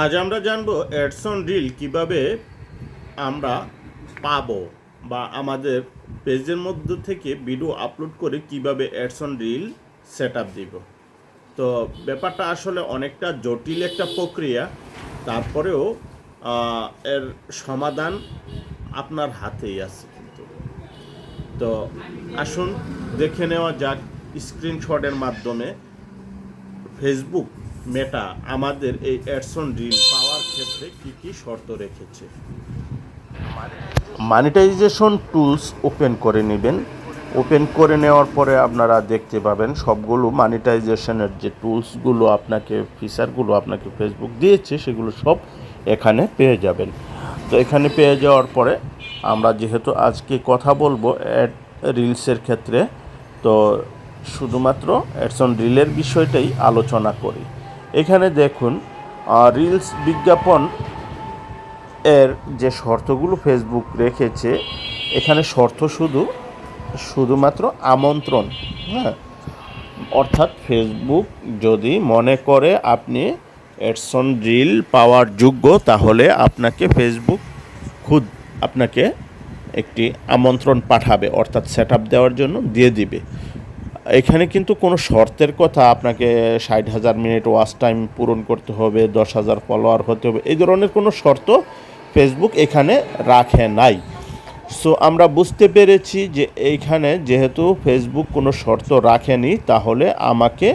আজ আমরা জানব অ্যাডসন রিল কীভাবে আমরা পাবো বা আমাদের পেজের মধ্য থেকে ভিডিও আপলোড করে কীভাবে অ্যাডসন রিল সেট আপ দিব। তো ব্যাপারটা আসলে অনেকটা জটিল একটা প্রক্রিয়া, তারপরেও এর সমাধান আপনার হাতেই আছে কিন্তু। তো আসুন দেখে নেওয়া যাক স্ক্রিনশটের মাধ্যমে। ফেসবুক মেটা, আমাদের এই অ্যাডসন রিল পাওয়ার ক্ষেত্রে কি কি শর্ত রেখেছে? মানিটাইজেশন টুলস ওপেন করে নেবেন। ওপেন করে নেওয়ার পরে আপনারা দেখতে পাবেন সবগুলো মনিটাইজেশনের যে টুলসগুলো আপনাকে ফিচারগুলো আপনাকে ফেসবুক দিয়েছে, সেগুলো সব এখানে পেয়ে যাবেন। তো এখানে পেয়ে যাওয়ার পরে আমরা যেহেতু আজকে কথা বলব অ্যাড রিলসের ক্ষেত্রে, তো শুধুমাত্র অ্যাডসন রিলের বিষয়টাই আলোচনা করি। এখানে দেখুন রিলস বিজ্ঞাপন এর যে শর্তগুলো ফেসবুক রেখেছে, এখানে শর্ত শুধু, শুধুমাত্র আমন্ত্রণ হ্যাঁ? অর্থাৎ ফেসবুক যদি মনে করে আপনি এডসন রিল পাওয়ার যোগ্য, তাহলে আপনাকে ফেসবুক খুদ, আপনাকে একটি আমন্ত্রণ পাঠাবে, অর্থাৎ সেট দেওয়ার জন্য দিয়ে দিবে। এখানে কিন্তু কোনো শর্তের কথা আপনাকে ষাট হাজার মিনিট ওয়াচ টাইম পূরণ করতে হবে, দশ হাজার ফলোয়ার হতে হবে, এই ধরনের কোনো শর্ত ফেসবুক এখানে রাখে নাই। সো আমরা বুঝতে পেরেছি যে এইখানে যেহেতু ফেসবুক কোনো শর্ত রাখেনি, তাহলে আমাকে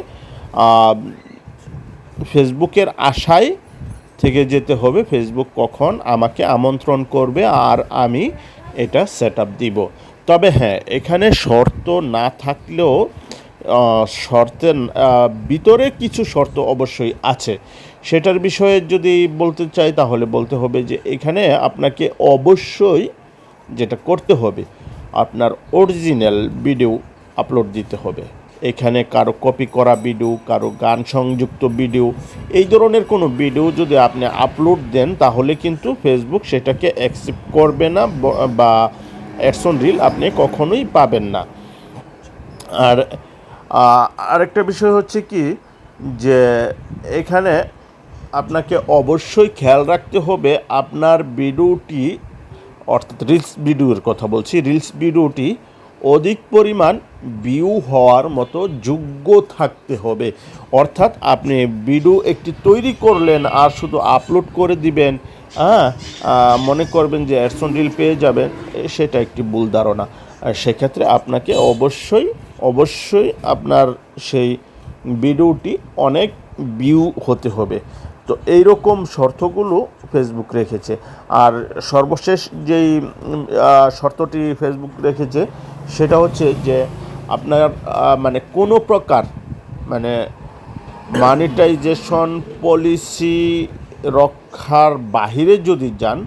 ফেসবুকের আশায় থেকে যেতে হবে ফেসবুক কখন আমাকে আমন্ত্রণ করবে আর আমি এটা সেট আপ দিব। তবে হ্যাঁ এখানে শর্ত না থাকলেও শর্তের ভিতরে কিছু শর্ত অবশ্যই আছে। সেটার বিষয়ে যদি বলতে চাই, তাহলে বলতে হবে যে এখানে আপনাকে অবশ্যই যেটা করতে হবে, আপনার অরিজিনাল ভিডিও আপলোড দিতে হবে। এখানে কারও কপি করা ভিডিও, কারও গান সংযুক্ত ভিডিও, এই ধরনের কোনো ভিডিও যদি আপনি আপলোড দেন, তাহলে কিন্তু ফেসবুক সেটাকে অ্যাকসেপ্ট করবে না ব- বা অ্যাডসন রিল আপনি কখনোই পাবেন না। আর আরেকটা বিষয় হচ্ছে কি যে এখানে আপনাকে অবশ্যই খেয়াল রাখতে হবে আপনার ভিডিওটি, অর্থাৎ রিলস ভিডিওর কথা বলছি রিলস ভিডিওটি অধিক পরিমাণ ভিউ হওয়ার মতো যোগ্য থাকতে হবে। অর্থাৎ আপনি ভিডিও একটি তৈরি করলেন আর শুধু আপলোড করে দিবেন। হ্যাঁ মনে করবেন যে অ্যাডসন রিল পেয়ে যাবেন সেটা একটি ভুল ধারণা। সেক্ষেত্রে আপনাকে অবশ্যই অবশ্যই আপনার সেই ভিডিওটি অনেক ভিউ হতে হবে। তো এই রকম শর্তগুলো ফেসবুক রেখেছে। আর সর্বশেষ যেই শর্তটি ফেসবুক রেখেছে, সেটা হচ্ছে যে আপনার মানে কোনো প্রকার মানে মানিটাইজেশন পলিসি রক্ষার বাহিরে যদি যান,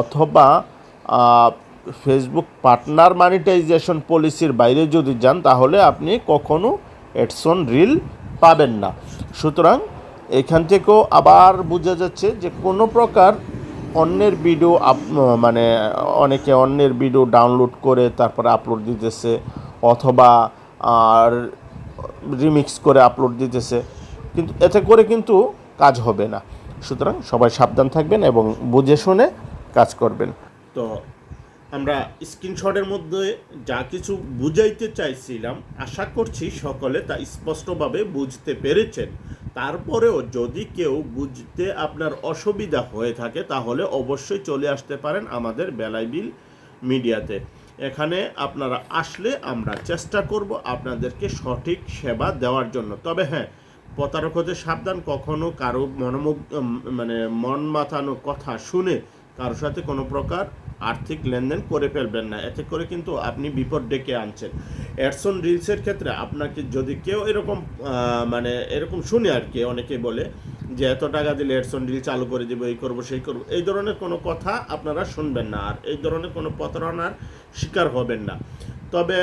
অথবা ফেসবুক পার্টনার মানিটাইজেশন পলিসির বাইরে যদি যান, তাহলে আপনি কখনো এডসন রিল পাবেন না। সুতরাং এখান থেকেও আবার বোঝা যাচ্ছে যে কোনো প্রকার অন্যের ভিডিও আপ মানে অনেকে অন্যের ভিডিও ডাউনলোড করে, তারপরে আপলোড দিতেছে, অথবা আর রিমিক্স করে আপলোড দিতেছে। কিন্তু এতে করে কিন্তু কাজ হবে না। সুতরাং সবাই সাবধান থাকবেন এবং বুঝে শুনে কাজ করবেন। তো আমরা স্ক্রিনশটের মধ্যে যা কিছু বুঝাইতে চাইছিলাম, আশা করছি সকলে তা স্পষ্টভাবে বুঝতে পেরেছেন। তারপরেও যদি কেউ বুঝতে আপনার অসুবিধা হয়ে থাকে তাহলে অবশ্যই চলে আসতে পারেন আমাদের বেলাইবিল মিডিয়াতে। এখানে আপনারা আসলে আমরা চেষ্টা করব আপনাদেরকে সঠিক সেবা দেওয়ার জন্য। তবে হ্যাঁ প্রতারক হতে সাবধান কখনো কারও মনোমুগ উম, মানে মন মাথানো কথা শুনে কারোর সাথে কোনো প্রকার আর্থিক লেনদেন করে ফেলবেন না। এতে করে কিন্তু আপনি বিপদ ডেকে আনছেন। অ্যাডসন রিলসের ক্ষেত্রে আপনাকে যদি কেউ এরকম মানে এরকম শুনে আর কি, অনেকে বলে যে এত টাকা দিলে অ্যাডসন রিল চালু করে দেবো, এই করব, সেই করব, এই ধরনের কোনো কথা আপনারা শুনবেন না আর এই ধরনের কোনো প্রতারণার শিকার হবেন না। তবে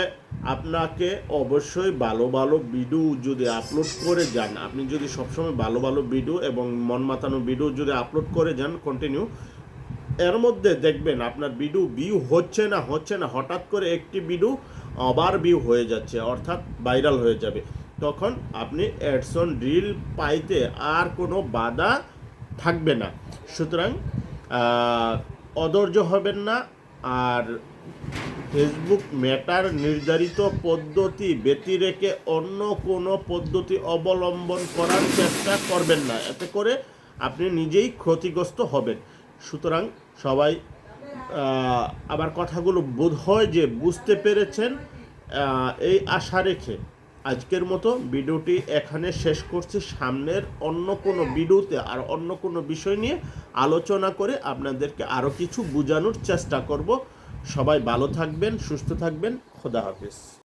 আপনাকে অবশ্যই ভালো ভালো ভিডিও যদি আপলোড করে যান, আপনি যদি সবসময় ভালো ভালো ভিডিও এবং মন মাতানো ভিডিও যদি আপলোড করে যান কন্টিনিউ এর মধ্যে দেখবেন আপনার ভিডিও ভিউ হচ্ছে না হচ্ছে না, হঠাৎ করে একটি ভিডিও আবার ভিউ হয়ে যাচ্ছে, অর্থাৎ ভাইরাল হয়ে যাবে। তখন আপনি অ্যাডসন রিল পাইতে আর কোনো বাধা থাকবে না। সুতরাং অধৈর্য হবেন না আর ফেসবুক মেটার নির্ধারিত পদ্ধতি ব্যতি রেখে অন্য কোনো পদ্ধতি অবলম্বন করার চেষ্টা করবেন না। এতে করে আপনি নিজেই ক্ষতিগ্রস্ত হবেন। সুতরাং সবাই আবার কথাগুলো বোধ হয় যে বুঝতে পেরেছেন এই আশা রেখে আজকের মতো ভিডিওটি এখানে শেষ করছি। সামনের অন্য কোনো ভিডিওতে আর অন্য কোনো বিষয় নিয়ে আলোচনা করে আপনাদেরকে আরও কিছু বোঝানোর চেষ্টা করব। সবাই ভালো থাকবেন, সুস্থ থাকবেন। খোদা হাফিজ।